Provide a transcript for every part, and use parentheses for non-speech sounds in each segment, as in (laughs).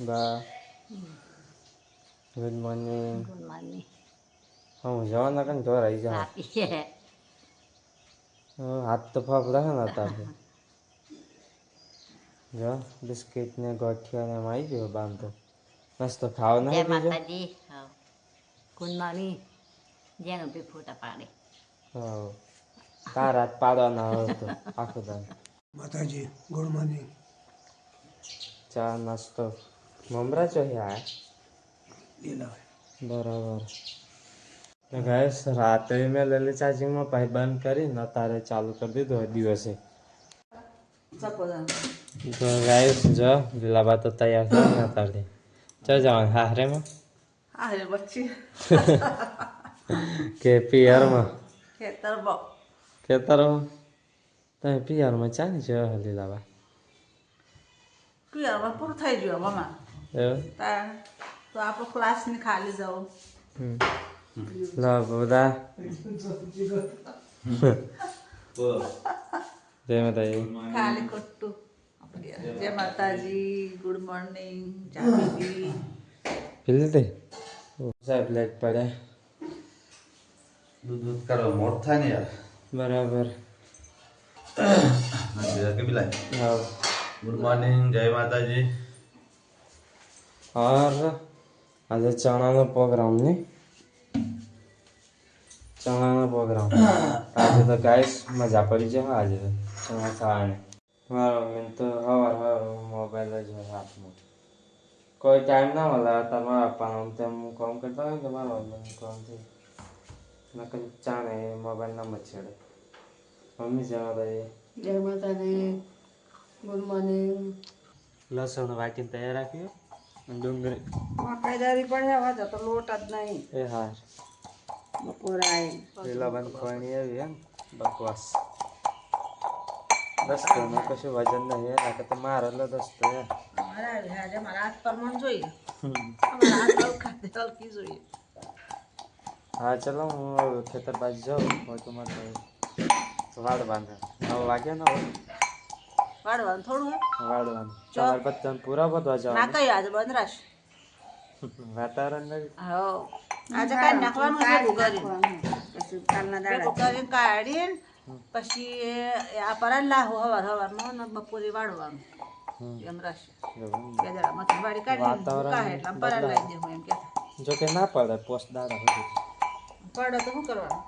બા good morning good morning હું જવાના. કને જોર આવી જા હાથ તો ફાફડા છે ને તારે જો બિસ્કિટ ને ગોઠિયા ને એમ આવી ગયો તો મસ્ત ખાવા જય નહીં બીજો માતાજી. હા. ગુડ મોર્નિંગ જેનો બી ફોટા પાડે. હા. તારા પાડવાના હતો તો આખું દાન માતાજી ગુડ મોર્નિંગ ચા નાસ્તો. મમરા ચોહ્યા યાર બરાબર. તો ગાઈસ રાતે મેં લેલી ચાર્જિંગમાં પાઇપ બંધ કરીને તારે ચાલુ કરી દીધો હોય દિવસે. તો ગાઈસ જો લીલાબા તો તૈયાર છે ને તારી ચો જવાનું હાહરેમાં હારે બચ્ચી (laughs) કે પિયરમાં? ખેતર બો ખેતરમાં? તમે પિયરમાં ચા ની છે લીલાબા પિયરમાં પૂરું થઈ ગયું મામા. તો આપણો ક્લાસની ખાલી જાઓ હમ. લો બધા જય માતાજી ખાલી ખોટું જય માતાજી ગુડ મોર્નિંગ ચા પીવી પીલી તે સાહેબ લેટ પડે દૂધ દૂધ કરો મોટ થાય ને યાર બરાબર ગુડ મોર્નિંગ જય માતાજી और આજે ચણાનો પ્રોગ્રામ ને ચણાનો પ્રોગ્રામ આજે તો ગાઈસ મજા પડી જાય આજે તો ચણા ખાવાની મારા મમ્મી તો હવાર હવાર મોબાઈલ જ હોય હાથમાં કોઈ ટાઈમ ના મળે તમારા આપવાનો તેમ કામ કરતા હોય કે મારા મમ્મી કામ થઈ નકર ચાણે મોબાઈલ ના મચેડે મમ્મી જવા દે જય માતાજી ગુડ મોર્નિંગ લસણ વાટીને તૈયાર રાખ્યું ડુંગળી મકાઈદારી પણ હવે જતો લોટ જ નહીં એ હાર બપોરે આવી પેલા બંધ ખોણી આવી એમ બકવાસ દસ્તો નો કશું વજન નહીં એના કરતા મારે એટલે દસ્તો યાર અમારા આવી આજે મારા હાથ પરમાણ જોઈએ હા ચલો હું ખેતર બાજુ જાઉં હોય તો મારે વાળ બાંધે નવ વાગ્યા ને વાળવાનું થોડું વાળવાનું. તમારે બધાને પૂરા બધવા ના કઈ આજે બંધરાશ વાતાવરણ હો આજે કાંઈ નાખવાનું છે કરીને પછી કાલના દાડા. ભેગું કરીને કાઢીને પછી આ પર લાહો હવાર હવારમાં ને બપોરે વાળવાનું. એમ રહેશે બે વાળી કાઢી એટલે પર લઈ દેવું એમ કે. જો કે ના પડે પોસ્ટ દાડા સુધી. પડે તો શું કરવાનું?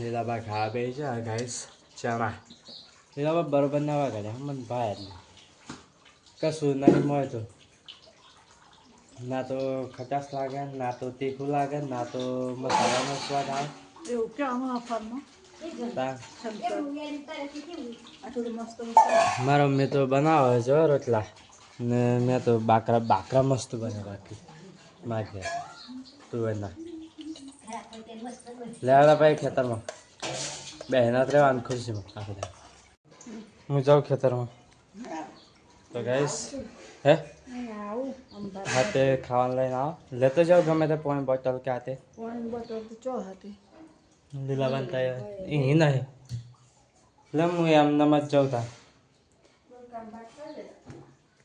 લીલાબા ખા બે છે ગાઈસ. ચણા. લીલાબા બરોબર ના વાગે મને ભાઈ કશું નહીં મળે તો ના તો ખટાશ લાગે ના તો તીખું લાગે ના તો મસાલાનો સ્વાદ આવે. એવું તા. આટલું મસ્ત મસ્ત. મારા મમ્મી તો બનાવે છે રોટલા. ને મેં તો બાકરા બાકરા મસ્ત બને બાકી માગે તુવેરના લેવાડા ભાઈ ખેતરમાં. બહેનાત રહેવાનું ખુશીમાં. આખો. હું જાઉં ખેતરમાં. તો ગાઈસ હે? હાથે ખાવાનું લઈને આવો. લેતો જાઓ ગમે તે પોણી બોટલ કે હાથે. પાણી બોટલ તો ચો હતી લીલા બનતા એ નહીં લે હું એમ જ જાઉં તા.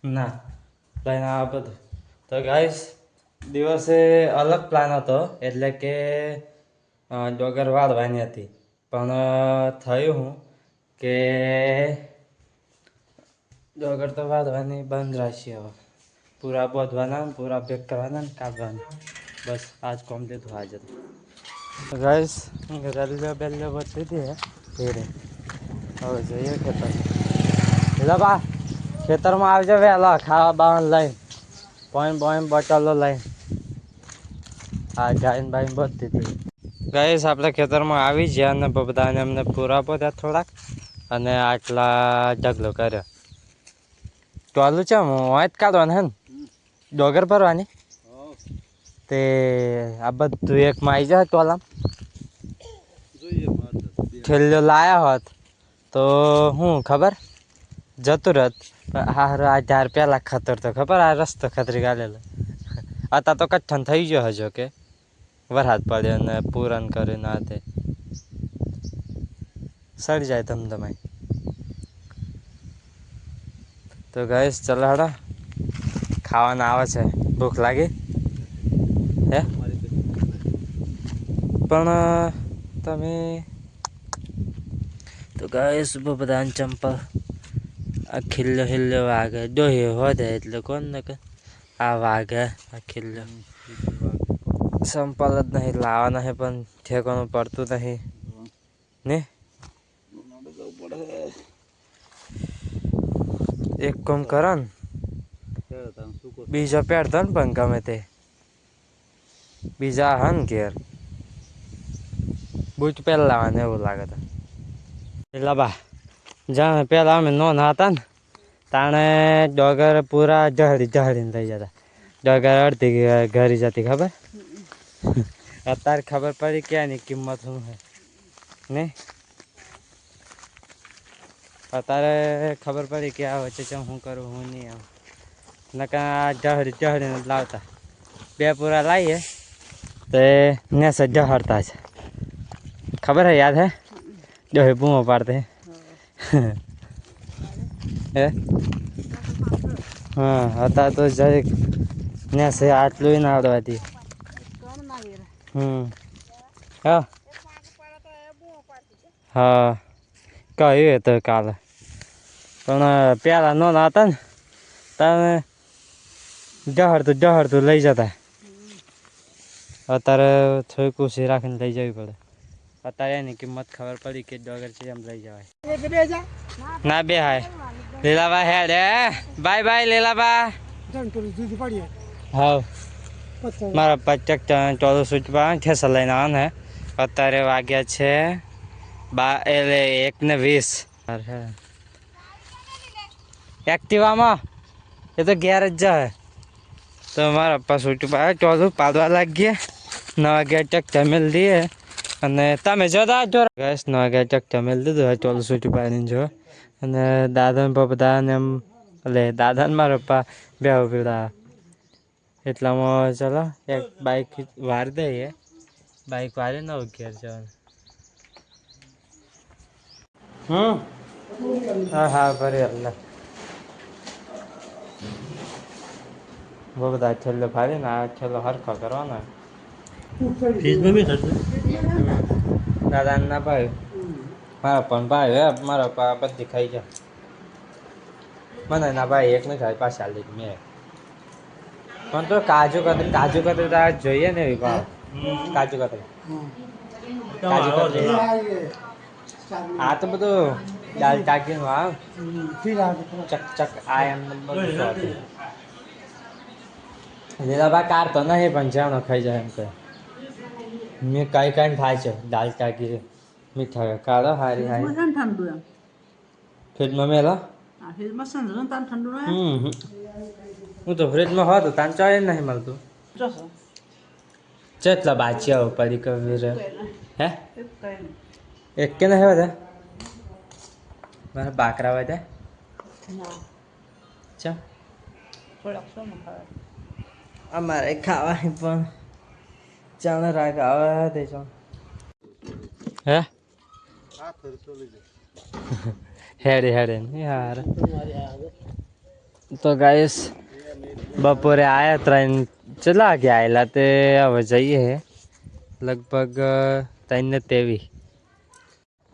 ના લઈને આવા બધું. તો ગાઈસ દિવસે અલગ પ્લાન હતો એટલે કે ડોગર વાળવાની હતી. પણ થયું હું કે ડોગર તો વાળવાની બંધ રાખી હવે. પૂરા બોધવાના પૂરા પેક કરવાના ને કાઢવાના બસ, આજ કોમ્પ્લીટ તો. ગાઈસ રેલ્વે બેલ્વે બધી હતી ધીરે હવે જઈએ ખેતર એટલે બા, ખેતરમાં આવજો વહેલા, ખાવા બાવાનું લઈને. પોઈન્ટ પોઈન્ટ બોટલો લઈને. હા, ગાયન બાઈન બધી હતી. ગાઈસ આપણે ખેતરમાં આવી ગયા અને બધાને અમને પૂરા પોતા થોડાક. અને આટલા ઢગલો કર્યો. ટોલું છે હું કાઢવાના હે ને? ડોગર ભરવાની. તે આ બધું એક માં આવી જાય ટોલામ ઠેલ્લો લાયા હોત તો હું ખબર? જતું રત. હાર આ ધાર પહેલા ખતર તો ખબર? આ રસ્તો ખતરી ગાલેલો. આતા તો કઠણ થઈ ગયો હજો કે. વરસાદ પડ્યો ને પૂરણ કર્યું ના તે. સડી જાય ધમ તો ગેસ હડો. ખાવાના આવે છે. ભૂખ લાગી. હે? પણ તમે તો ગાય સુબહ બધાને ચંપલ. આ ખિલ્લો ખીલ્લો વાગે. ડોહ્યો હોદે એટલે કોણ ને આ વાગે, આ ખીલ્લો. સંપલ જ નહીં લાવવાના છે પણ ઠેકાણું પડતું નહીં. ને? એક કામ કરો ને બીજો પહેરતો ને પણ ગમે તે. બીજા હા ને ઘેર. બૂટ પહેલા લાવવાના એવું લાગે તો. પેલા બા જાણે પહેલાં અમે નોન હતા ને તાણે ડોગર પૂરા જહડી જહડીને થઈ જતા. ડોગર અડધી ઘરી જતી ખબર? (laughs) અત્યારે ખબર પડી કે એની કિંમત શું છે. ને? અત્યારે ખબર પડી કે આ વચ્ચે હું કરું, હું નહીં આવું. નકા જહર જહર જ લાવતા. બે પૂરા લાવીએ તો એ જહરતા છે. ખબર હે, યાદ હે? ડોહી બૂમો પાડતે હે. (laughs) હા? હતા તો જરીક નેસ આટલું ના આવડવાથી. હમ. હા. હા, કહ્યું તો કાલે. પણ પેલા નોના હતા ને તમે ડહડતું ડહડતું લઈ જતા. અત્યારે થોડી કુશી રાખીને લઈ જવી પડે. અત્યારે એની કિંમત ખબર પડી કે ડોગર છે એમ લઈ જવાય. ના બે હાય લીલાબા હેડ હે. Bye bye Leelaba. હા મારા પચક ચોદો સૂચવા ઠેસા લઈને આવવાના અત્યારે વાગ્યા છે બા એટલે એક ને વીસ. એક્ટિવામાં એ તો ઘેર જ જાય તો મારા પપ્પા છૂટું પાડે ચોથું પાડવા લાગીએ. નવા ગેર ચક જમેલ દઈએ અને તમે જતા જો ગેસ નવા ગેર ચક જમેલ દીધું ચોદું સૂચું પાડીને જો. અને દાદા ને પપ્પા ને એમ, એટલે દાદા ને મારા પપ્પા બે પીડા એટલામાં ચલો, એક બાઈક વાર દઈએ. બાઈક વારે નવ ઘેર જવાનું. હમ? હા હા, ભરે અલ્લા બહુ બધા છેલ્લો ફાડી ને આ છેલ્લો હરખો કરવાનો દાદા ના ભાઈ મારા પણ ભાઈ હે મારા પા બધી ખાઈ જાય મને ના ભાઈ એક નહીં ખાઈ પાછા લીધ મેં પણ તો કાજુ કતરી કાજુ કતરી તો જોઈએ ને એવી ભાવ કાજુ કતરી કાજુ કતરી આ તો બધું દાલ ટાકીનું આ ચક ચક આ એમ નંબર લીલાબા કાર તો નહીં પણ જાણો ખાઈ જાય એમ કે. મેં કઈ કઈ થાય છે દાલ ટાકી મીઠા કાઢો હારી હારી. મસાન ઠંડુ એમ. ફ્રીજમાં મેલો ફ્રીજમાં સંજોને તાન ઠંડુ ના હમ. હું તો ફ્રીજમાં હોત તાન ચાય નહીં મળતું. ચેટલા બાચિયા પડી કવિર હે? એક કે નહીં બધા મારા બાકરા બધા ચા થોડાક શું ખાવા અમારે ખાવાની પણ ચણ રાખ આવે તે ચણ હે? હેડે હેડે યાર તો ગાઈસ બપોરે આયા ત્રણ ચલા કે આવેલા તે? હવે જઈએ હે. લગભગ ત્રણ ને તેવી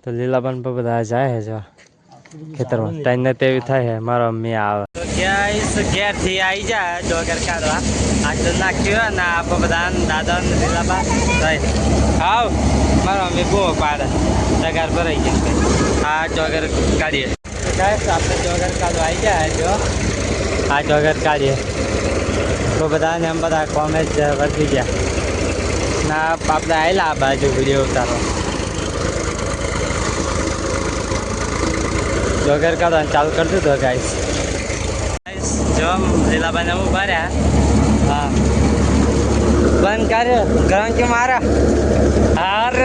તો લીલાબન પર બધા જાય હે જો. ખેતરમાં. ત્રણ ને તેવી થાય હે. મારો મમ્મી આવે. તો ગાઈસ ઘેરથી આવી જાય ડોગર કાઢવા આટલું નાખ્યું ને આપણે બધા દાદાને લીલાબા જાય હાવ, મારો મમ્મી બહુ પાડે પર ભરાઈ ગયા આ જોગર કાઢીએ. ગાઈસ, આપણે ડોગર કાઢવા આવી જાય જો આ જોગર કાઢીએ. તો બધાને એમ બધા કોમેજ વધી ગયા. ના આપણે આવેલા આ બાજુ વીડિયો ઉતારવા. જોગર કાઢવાનું ચાલુ કરતું દીધું, ગાઈસ. જો, લીલાબાને હું ભર્યા હા. બંધ કર્યો ગ્રહણ કે મારા. હાર.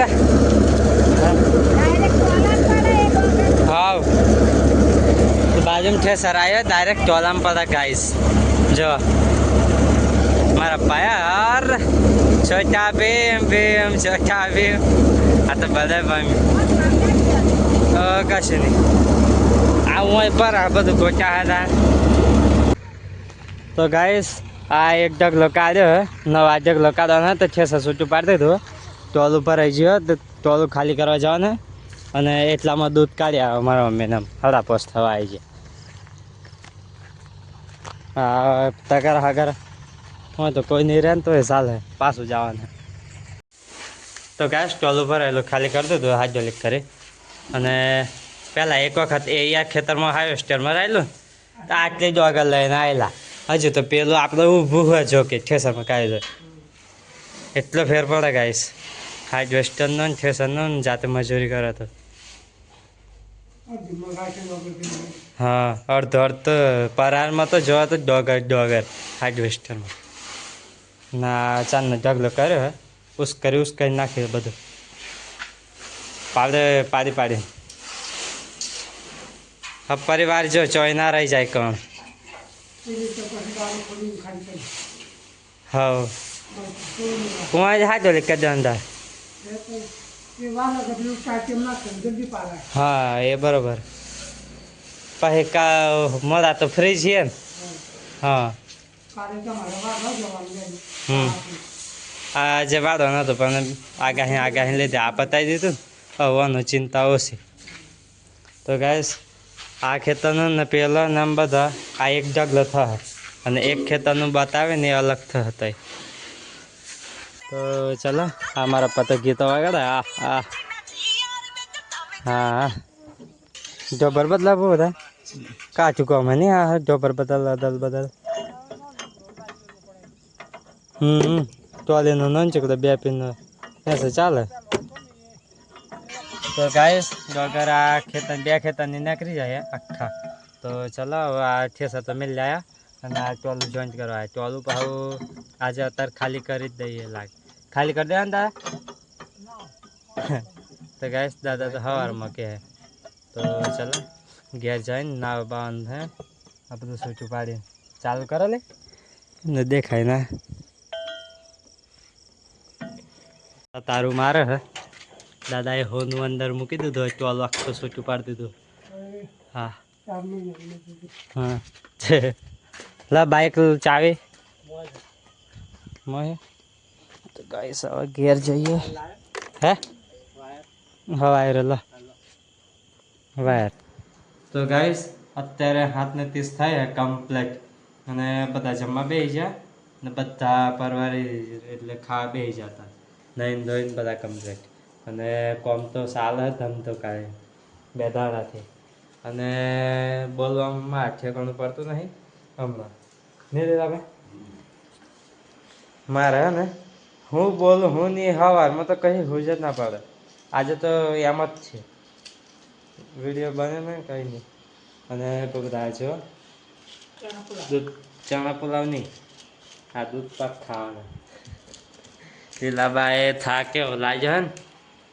હાવ. બાજુમાં ઠેસર આવ્યો ડાયરેક્ટ ચોલામ પડતા ગાઈસ જો. મારા પાયા હાર. છોટા ભીમ ભીમ છોટા ભીમ. આ તો બધા ભાઈ કશું નહીં. આ હું પર, આ બધું ગોટા હતા. તો ગાઈસ આ એક ઢગલો કાઢ્યો હે. નવા ઢગ કાઢવાના તો છે સસુટું પાડી દીધું ટોલ ઉપર આવી ગયો તો ટોલું ખાલી કરવા જવાના અને એટલામાં દૂધ કાઢ્યા મારા મમ્મીને હડા થવા આવી ગયા. હા તગાર હગર. હોય તો કોઈ નહીં રહે ને તો એ ચાલે. પાછું જવાનું તો કાંઈ સ્ટોલ ઉપર આવેલું ખાલી કરી દીધું જોલિક કરી અને પહેલાં એક વખત એ યાર ખેતરમાં હાર્વેસ્ટરમાં આવેલું તો આટલી જ આગળ લઈને આવેલા હજુ તો પેલું આપણે ઊભું હોય જો કે ઠેસરમાં કાઢી જાય એટલો ફેર પડે ગાઈશ વેસ્ટર્નનો ને ઠેસરનો ને જાતે મજૂરી કરે તો. હા, અડધો અડધો પરારમાં તો જોવા તો ડોગર ડોગર હાર્વેસ્ટરમાં ના, ચાંદનો ઢગલો કર્યો હે. ઉસ કરી ઉસ નાખ્યું બધું. પાડે પાડી પાડી. હવે પરિવાર જો ચોય ના રહી જાય કોણ? હવ કુંવા જ હાજો લે કદે અંદર હા એ બરોબર પછી કા મળા તો ફ્રી છીએ ને હા હમ આ જે વાળો નહોતો પણ આગાહી આગાહી લીધે આ પતાવી દીધું ને હવાનું ચિંતા ઓછી તો ગાઈસ આ ખેતરનું ને, પહેલાં ને આમ બધા આ એક ઢગલો લથા અને એક ખેતરનું બતાવે ને એ અલગ થતા તો ચલો, આ મારા પતંગ ગીતો વગાડે આ આ. હા જોબર બદલા બહુ બધા? કાચું કહો મને આ જોબર બદલ, અદલ બદલ. હમ ટોલીનું નોન છે બે પીનો. એસે ચાલે? તો ગાઈસ વગર આ ખેતર બે ખેતરની નીકળી જાય આખા. તો ચલો હવે આ ઠેસા તો મિલ જાય અને આ ટોલું જોઈન્ટ કરવા આવે ટોલું પાછું આજે અત્યારે ખાલી કરી જ દઈએ લાગે. ખાલી કરી દે ને દાદા? (laughs) તો ગાઈસ દાદા તો હવારમાં કહે. તો ચલો, ઘેર જઈને નાવ બાંધ હે. આ બધું સૂચું પાડી ચાલુ કરો લે. ને દેખાય ના. તારું મારે હે. દાદાએ હોનું અંદર મૂકી દીધું ટોલ આખો સૂચું પાડી દીધું. હા. હા. છે. લા બાઇક ચાવી. તો ગાઈસ હવે ઘેર જઈએ. હે? હા, વાયર લા. વાયર. તો ગાઈસ અત્યારે હાથને ત્રીસ થાય કમ્પ્લેટ અને બધા જમવા બેસી ગયા ને બધા પરવારી એટલે ખા બેસી જતા. નહીં ધોઈને બધા કમ્પ્લેટ અને કોમ તો સાલ ધમ તો કાંઈ. બે દાડાથી અને બોલવામાં ઠેકાણું પડતું નહીં? હમણાં. નહીં તમે મારે હે ને? હું બોલું હું નહીં હવારમાં તો કઈ હુજ જ ના પડે. આજે તો એમ જ છે. વીડિયો બને ને કંઈ નહીં. અને બધા છો દૂધ ચણા પુલાવ નહીં. આ દૂધ પાક ખાવાના. લીલાબાએ થાકે લાગ્યો હે ને?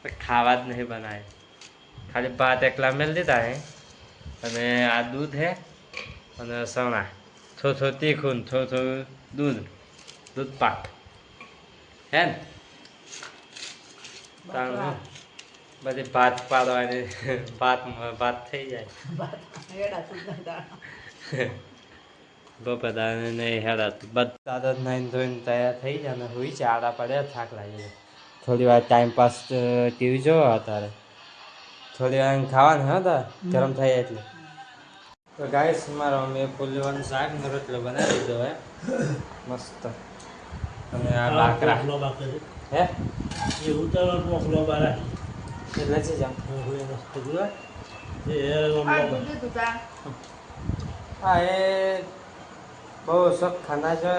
ખાવા જ નહીં બનાવે ખાલી ભાત એકલા મેળ દીધા હે. અને આ દૂધ હે અને સણા. થોડું થોડું તીખું થોડું થોડું દૂધ દૂધ પાક. હે ને? બધી ભાત પાડવાની (laughs) ભાત ભાત થઈ જાય. (laughs) બપોર નહીં હેડાતું. બધા તો નાઈન ધોઈને તૈયાર થઈ જાય ને હુઈ છે. આડા પડ્યા થાક લાગી જાય થોડી વાર ટાઈમ પાસ ટીવી જો અત્યારે. થોડી વાર ખાવાનું હા તા? ગરમ થાય એટલે. તો ગાઈસ મારો મેં પુલવાનું શાક ને રોટલો બનાવી દીધો હે. મસ્ત. અને આ બાકરા. હે? એટલે છે જામ હા એ બહુ શોખ ખાના છે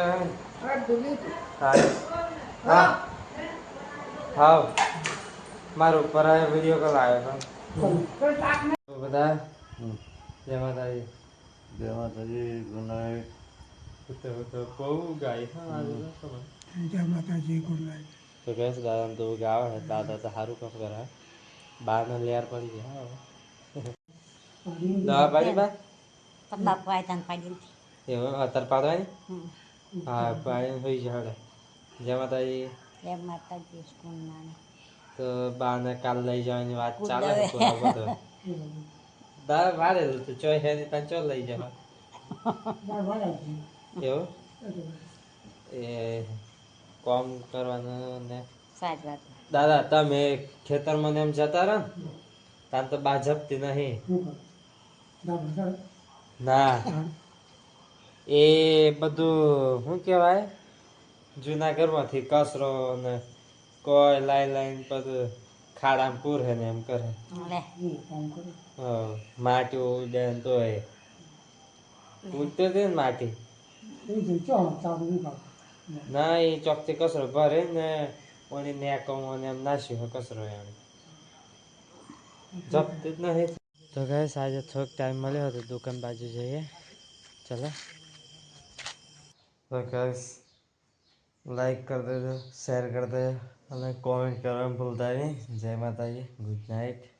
હા. હા મારો ઉપર વીડિયો કોલ આવ્યો હતો. બધા જય માતાજી. જય માતાજી ગુડ નાઇટ તો તો બહુ ગાય હા આજે તો જય માતાજી ગુડ નાઇટ તો કહેશ દાદા તો ગાવ હે દાદા તો સારું કામ કરે. બાર ને લેર પડી ગયા હા દવા પાડી બા? પતલા પાય તન પાડી એવું અત્યારે પાડવાની? હા પાડીને હોઈ જાય જય માતાજી. એમ માતાજી સ્કૂલ નાની તો બાને કાલ લઈ જવાની વાત ચાલે પૂરા બધો દા વારે તો ચોય હે ની તને ચો લઈ જવા? એવું? એ કોમ કરવાનું ને? સાચી વાત. દાદા તમે ખેતરમાં એમ જતા રહો તાર તો બાજપતી નહીં. ના. એ બધું શું કહેવાય? જૂના ઘરમાંથી કચરો ને કોઈ લાઈ લાઈન પર ખાડામાં પૂરે ને એમ કરે. માટી ઉડે ને તો એ ઉડતો હતી ને માટી? ના એ ચોકથી કચરો ભરે ને ઓની નેકમો ને એમ હોય કચરો એમ. જપતી જ નહીં. તો ગઈસ આજે થોડોક ટાઈમ મળ્યો હતો દુકાન બાજુ જઈએ. ચલો. તો ગઈસ લાઈક કરી દેજો શેર કરી દેજો અને કોમેન્ટ કરવાનું ભૂલતા નહીં જય માતાજી ગુડ નાઇટ